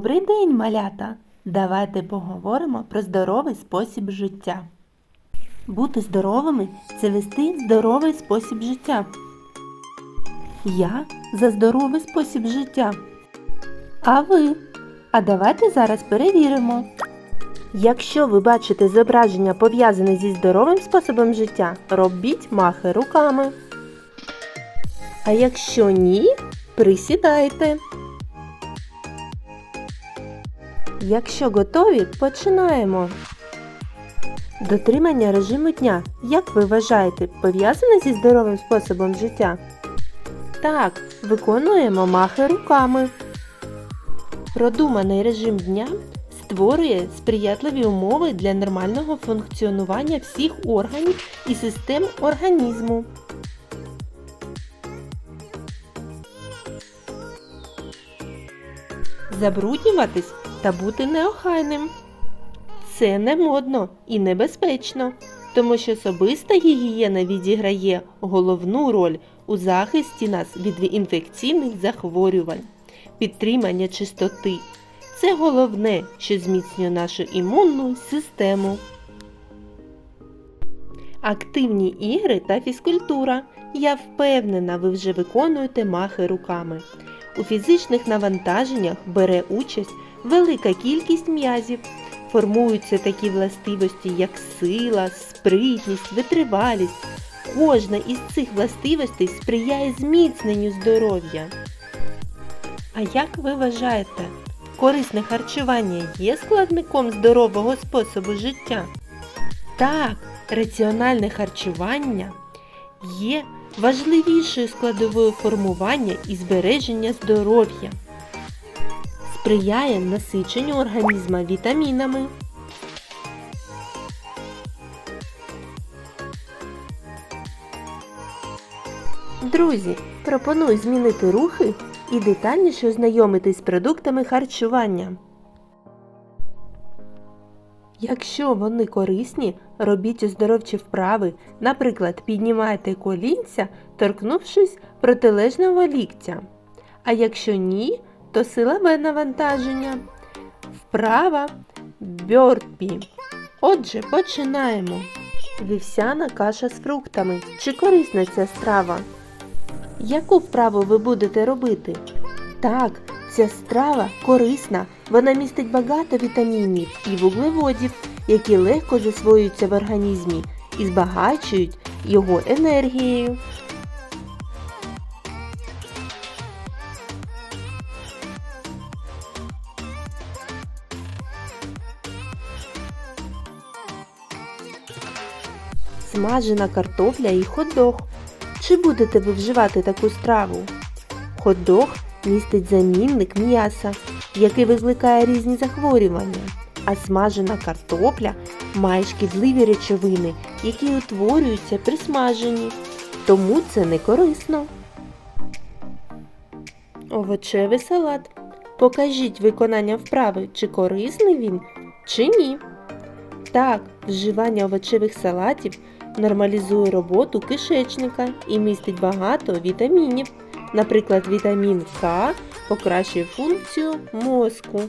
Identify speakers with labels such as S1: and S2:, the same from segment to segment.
S1: Добрий день, малята! Давайте поговоримо про здоровий спосіб життя. Бути здоровими це вести здоровий спосіб життя. Я за здоровий спосіб життя. А ви? А давайте зараз перевіримо. Якщо ви бачите зображення пов'язане зі здоровим способом життя, робіть махи руками. А якщо ні, присідайте. Якщо готові, починаємо. Дотримання режиму дня, як ви вважаєте, пов'язане зі здоровим способом життя? Так, виконуємо махи руками. Продуманий режим дня створює сприятливі умови для нормального функціонування всіх органів і систем організму. Забруднюватись та бути неохайним. Це не модно і небезпечно, тому що особиста гігієна відіграє головну роль у захисті нас від інфекційних захворювань, підтримання чистоти. Це головне, що зміцнює нашу імунну систему. Активні ігри та фізкультура. Я впевнена, ви вже виконуєте махи руками. У фізичних навантаженнях бере участь велика кількість м'язів. Формуються такі властивості, як сила, спритність, витривалість. Кожна із цих властивостей сприяє зміцненню здоров'я. А як ви вважаєте, корисне харчування є складником здорового способу життя? Так, раціональне харчування є важливішою складовою формування і збереження здоров'я. Сприяє насиченню організма вітамінами. Друзі, пропоную змінити рухи і детальніше ознайомитись з продуктами харчування. Якщо вони корисні, робіть оздоровчі вправи, наприклад, піднімайте колінця, торкнувшись протилежного ліктя. А якщо ні, то силове навантаження. Вправа бьорпі. Отже, починаємо. Вівсяна каша з фруктами. Чи корисна ця страва? Яку вправу ви будете робити? Так, ця страва корисна. Вона містить багато вітамінів і вуглеводів, які легко засвоюються в організмі і збагачують його енергією. Смажена картопля і хот-дог. Чи будете ви вживати таку страву? Хот-дог містить замінник м'яса, який викликає різні захворювання, а смажена картопля має шкідливі речовини, які утворюються при смаженні, тому це не корисно. Овочевий салат. Покажіть виконання вправи, чи корисний він, чи ні. Так, вживання овочевих салатів нормалізує роботу кишечника і містить багато вітамінів. Наприклад, вітамін К покращує функцію мозку.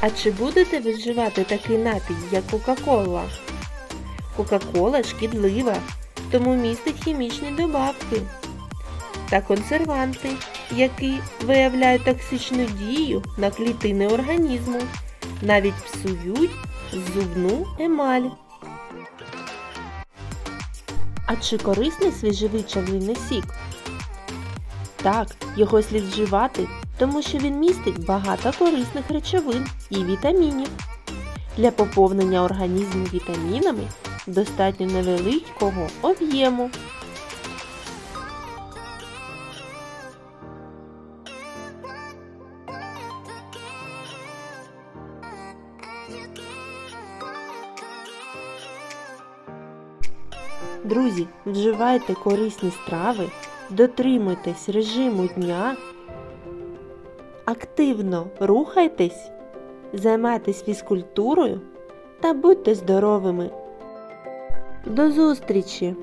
S1: А чи будете ви вживати такий напій, як Кока-Кола? Кока-Кола шкідлива, тому містить хімічні добавки та консерванти, які виявляють токсичну дію на клітини організму, навіть псують зубну емаль. А чи корисний свіжевичавлений сік? Так, його слід вживати, тому що він містить багато корисних речовин і вітамінів. Для поповнення організму вітамінами достатньо невеликого об'єму. Друзі, вживайте корисні страви, дотримуйтесь режиму дня, активно рухайтесь, займайтесь фізкультурою та будьте здоровими! До зустрічі!